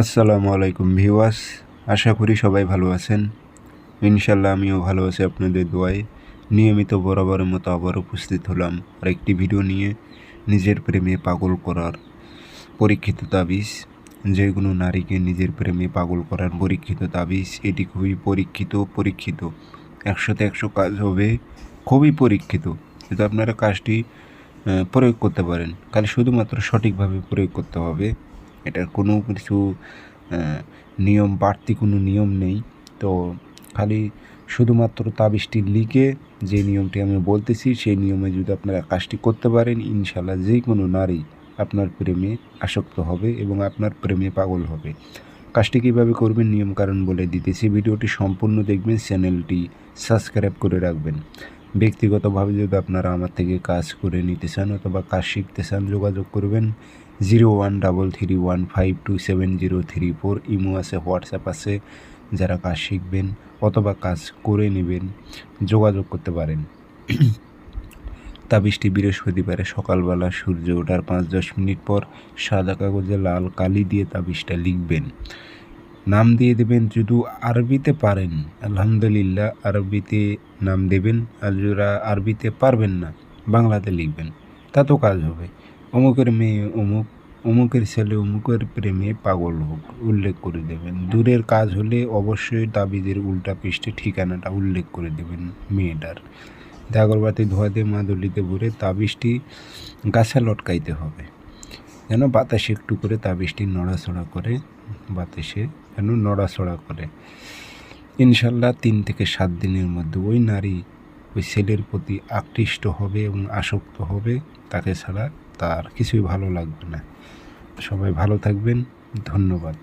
আসসালামু আলাইকুম ভিওয়াস আশা করি সবাই ভালো আছেন। ইনশাল্লাহ আমিও ভালো আছি আপনাদের দোয়ায়। নিয়মিত বরাবরের মতো আবার উপস্থিত হলাম আর একটি ভিডিও নিয়ে নিজের প্রেমে পাগল করার পরীক্ষিত তাবিজ। যে কোনো নারীকে নিজের প্রেমে পাগল করার পরীক্ষিত তাবিজ, এটি খুবই পরীক্ষিত পরীক্ষিত। একশোতে একশো কাজ হবে, খুবই পরীক্ষিত। কিন্তু আপনারা কাজটি প্রয়োগ করতে পারেন। খালি শুধুমাত্র সঠিকভাবে প্রয়োগ করতে হবে। এটার কোনো কিছু নিয়ম বাড়তি কোনো নিয়ম নেই। তো খালি শুধুমাত্র তাবিজটি লিখে যে নিয়মটি আমি বলতেছি, সেই নিয়মে যদি আপনারা কাজটি করতে পারেন ইনশাল্লাহ যে কোনো নারী আপনার প্রেমে আসক্ত হবে এবং আপনার প্রেমে পাগল হবে। কাজটি কীভাবে করবেন নিয়ম কারণ বলে দিতেছি। ভিডিওটি সম্পূর্ণ দেখবেন, চ্যানেলটি সাবস্ক্রাইব করে রাখবেন। ব্যক্তিগতভাবে যদি আপনারা আমার থেকে কাজ করে নিতে চান অথবা কাজ শিখতে চান, যোগাযোগ করবেন zero one double three one five two seven zero three four Imo আছে, হোয়াটসঅ্যাপ আছে, যারা কাজ শিখবেন অথবা কাজ করে নেবেন, যোগাযোগ করতে পারেন। তাবিজটি বৃহস্পতিবারে সকালবেলা সূর্য ওঠার পাঁচ দশ মিনিট পর সাদা কাগজে লাল কালি দিয়ে তাবিজটা লিখবেন। নাম দিয়ে দেবেন, যদি আরবিতে পারেন, আলহামদুলিল্লাহ আরবিতে নাম দেবেন, আর যারা আরবিতে পারবেন না, বাংলাতে লিখবেন। তাতেও কাজ হবে। অমুকের মেয়ে অমুক অমুকের ছেলে অমুকের প্রেমে পাগল হোক, উল্লেখ করে দেবেন। দূরের কাজ হলে অবশ্যই তাবিজের উল্টা পৃষ্ঠে ঠিকানাটা উল্লেখ করে দেবেন মেয়েটার। দাগরবাতি ধোয়া দিয়ে মাদুলিতে ভরে তাবিজটি গাছে লটকাইতে হবে। যেন বাতাসে একটু করে তাবিজটি নড়াচড়া করে, বাতাসে যেন নড়াচড়া করে। ইনশাল্লাহ তিন থেকে সাত দিনের মধ্যে ওই নারী, ওই ছেলের প্রতি আকৃষ্ট হবে এবং আসক্ত হবে তাকে ছাড়া তার কিছুই ভালো লাগবে না। সবাই ভালো থাকবেন ধন্যবাদ।